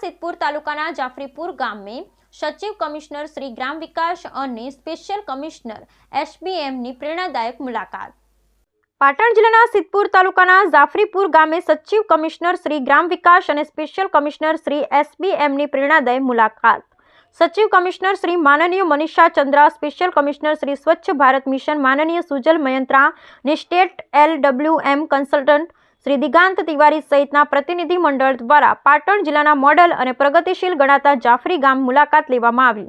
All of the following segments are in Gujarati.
સિદ્ધપુર તાલુકાના જાફરીપુર ગામે સચિવ કમિશનર શ્રી ગ્રામ વિકાસ અને સ્પેશિયલ કમિશનર એસબીએમની પ્રેરણાદાયક મુલાકાત. પાટણ જિલ્લાના સિદ્ધપુર તાલુકાના જાફરીપુર ગામે સચિવ કમિશનર શ્રી ગ્રામ વિકાસ અને સ્પેશિયલ કમિશનર શ્રી એસબીએમની પ્રેરણાદાયક મુલાકાત. સચિવ કમિશનર શ્રી માનનીય Manisha Chandra, special commissioner Shri Swachh Bharat mission માનનીય સુજલ મયંત્રા, ને state L W M consultant Shri Digant Tiwari સહિતના પ્રતિનિધિ મંડળ દ્વારા પાટણ જિલ્લાના મોડલ અને પ્રગતિશીલ ગણાતા જાફરી ગામ મુલાકાત લેવામાં આવી.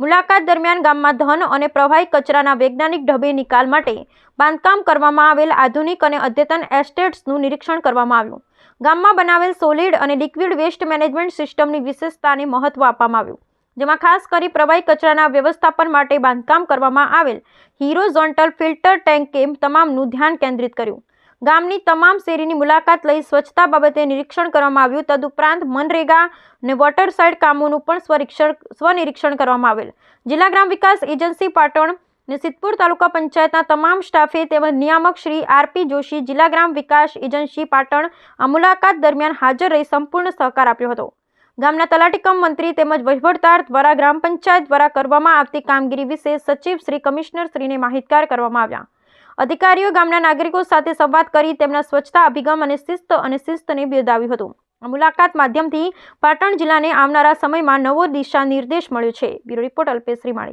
મુલાકાત દરમિયાન ગામમાં ધન અને પ્રવાહી કચરાના વૈજ્ઞાનિક ઢબે નિકાલ માટે બાંધકામ કરવામાં આવેલ આધુનિક અને અદ્યતન એસ્ટેટ્સનું નિરીક્ષણ કરવામાં આવ્યું. ગામમાં બનાવેલ સોલિડ અને લિક્વિડ વેસ્ટ મેનેજમેન્ટ સિસ્ટમની વિશેષતાને મહત્વ આપવામાં આવ્યું. જેમાં ખાસ કરી પ્રવાહી કચરાના વ્યવસ્થાપન માટે બાંધકામ કરવામાં આવેલ હિરોઝોન્ટલ ફિલ્ટર ટેન્કે તમામનું ધ્યાન કેન્દ્રિત કર્યું. ગામની તમામ શેરીની મુલાકાત લઈ સ્વચ્છતા બાબતે નિરીક્ષણ કરવામાં આવ્યું. તદુપરાંત મનરેગા અને વોટર સાઇડ કામોનું પણ સ્વરીક્ષણ, સ્વનિરીક્ષણ કરવામાં આવેલ. જિલ્લા ગ્રામ વિકાસ એજન્સી પાટણ અને સિદ્ધપુર તાલુકા પંચાયતના તમામ સ્ટાફે તેમજ નિયામક શ્રી આરપી જોશી જિલ્લા ગ્રામ વિકાસ એજન્સી પાટણ આ મુલાકાત દરમિયાન હાજર રહી સંપૂર્ણ સહકાર આપ્યો હતો. ગામના તલાટીકમ મંત્રી તેમજ વહીવટદાર દ્વારા ગ્રામ પંચાયત દ્વારા કરવામાં આવતી કામગીરી વિશે સચિવ શ્રી કમિશનર શ્રીને માહિતગાર કરવામાં આવ્યા. અધિકારીઓ ગામના નાગરિકો સાથે સંવાદ કરી તેમના સ્વચ્છતા અભિગમ અને શિસ્ત અને શિસ્તને બિરદાવ્યું હતું. આ મુલાકાત માધ્યમથી પાટણ જિલ્લાને આવનારા સમયમાં નવો દિશા નિર્દેશ મળ્યો છે. Bureau report Alpesh Shrimali.